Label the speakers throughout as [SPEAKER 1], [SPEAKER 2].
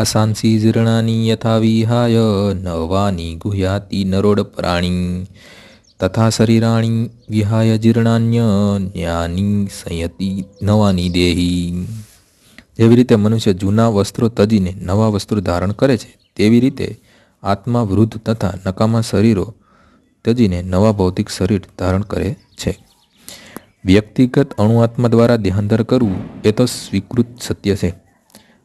[SPEAKER 1] આસાંસી જીર્ણાની યથા વિહાય નવાની ગુહ્યાતિ નરોડ પ્રાણી તથા શરીરાણી વિહાય જીર્ણાન્ય ન્યાની સંયતિ નવાની દેહી જેવી રીતે મનુષ્ય જૂના વસ્ત્રો તજીને નવા વસ્ત્રો ધારણ કરે છે તેવી રીતે આત્મા વૃદ્ધ તથા નકામા શરીરો તજીને નવા ભૌતિક શરીર ધારણ કરે છે વ્યક્તિગત અણુઆત્મા દ્વારા દેહાંતર કરવું એ તો સ્વીકૃત સત્ય છે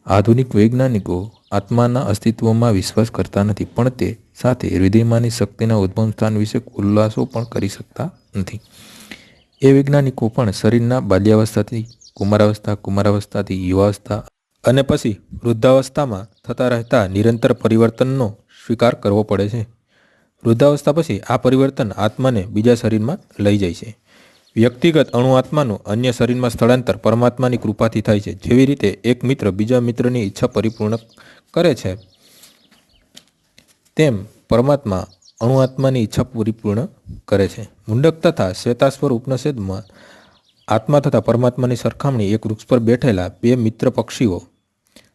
[SPEAKER 1] આધુનિક વૈજ્ઞાનિકો આત્માના અસ્તિત્વમાં વિશ્વાસ કરતા નથી, પણ તે સાથે હૃદયમાંની શક્તિના ઉદ્ભવ સ્થાન વિશે ઉલ્લાસો પણ કરી શકતા નથી. એ વૈજ્ઞાનિકો પણ શરીરના બાલ્યાવસ્થાથી, કુમારાવસ્થા, કુમારાવસ્થાથી યુવાવસ્થા અને પછી વૃદ્ધાવસ્થામાં થતા રહેતા નિરંતર પરિવર્તનનો સ્વીકાર કરવો પડે છે. વૃદ્ધાવસ્થા પછી આ પરિવર્તન આત્માને બીજા શરીરમાં લઈ જાય છે. વ્યક્તિગત અણુઆત્માનું અન્ય શરીરમાં સ્થળાંતર પરમાત્માની કૃપાથી થાય છે, જેવી રીતે એક મિત્ર બીજા મિત્રની ઈચ્છા પરિપૂર્ણ કરે છે, તેમ પરમાત્મા અણુઆત્માની ઈચ્છા પરિપૂર્ણ કરે છે. મુંડક તથા શ્વેતાશ્વર ઉપનિષદમાં આત્મા તથા પરમાત્માની સરખામણી એક વૃક્ષ પર બેઠેલા બે મિત્ર પક્ષીઓ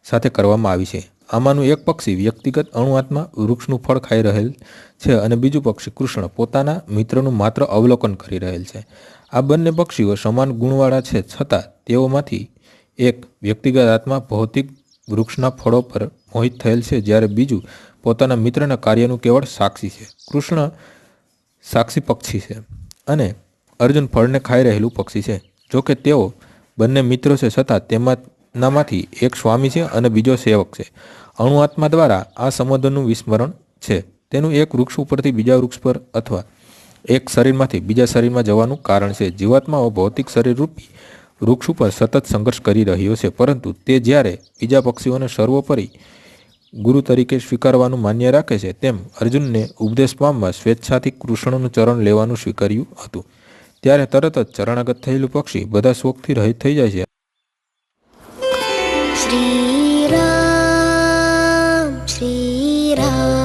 [SPEAKER 1] સાથે કરવામાં આવી છે. આમાંનું એક પક્ષી વ્યક્તિગત અણુઆત્મા વૃક્ષનું ફળ ખાઈ રહેલ છે અને બીજું પક્ષી કૃષ્ણ પોતાના મિત્રનું માત્ર અવલોકન કરી રહેલ છે. આ બંને પક્ષીઓ સમાન ગુણવાળા છે છતાં તેઓમાંથી એક વ્યક્તિગત આત્મા ભૌતિક વૃક્ષના ફળો પર મોહિત થયેલ છે જ્યારે બીજું પોતાના મિત્રના કાર્યનું કેવળ સાક્ષી છે. કૃષ્ણ સાક્ષી પક્ષી છે અને અર્જુન ફળને ખાઈ રહેલું પક્ષી છે. જોકે તેઓ બંને મિત્રો છે છતાં તેમાંનામાંથી એક સ્વામી છે અને બીજો સેવક છે. અણુઆત્મા દ્વારા આ સંબંધોનું વિસ્મરણ છે. તેનું એક વૃક્ષ ઉપરથી બીજા વૃક્ષ પર અથવા એક શરીરમાંથી બીજા શરીરમાં જવાનું કારણ છે. જીવાત્માઓ ભૌતિક શરીર રૂપી વૃક્ષ ઉપર સતત સંઘર્ષ કરી રહ્યો છે. પરંતુ તે જ્યારે બીજા પક્ષીઓને સર્વોપરી ગુરુ તરીકે સ્વીકારવાનું માન્ય રાખે છે, તેમ અર્જુનને ઉપદેશ પામવા સ્વેચ્છાથી કૃષ્ણનું ચરણ લેવાનું સ્વીકાર્યું હતું. ત્યારે તરત જ ચરણાગત થયેલું પક્ષી બધા શોકથી રહિત થઈ જાય છે.
[SPEAKER 2] श्रीराम श्रीराम।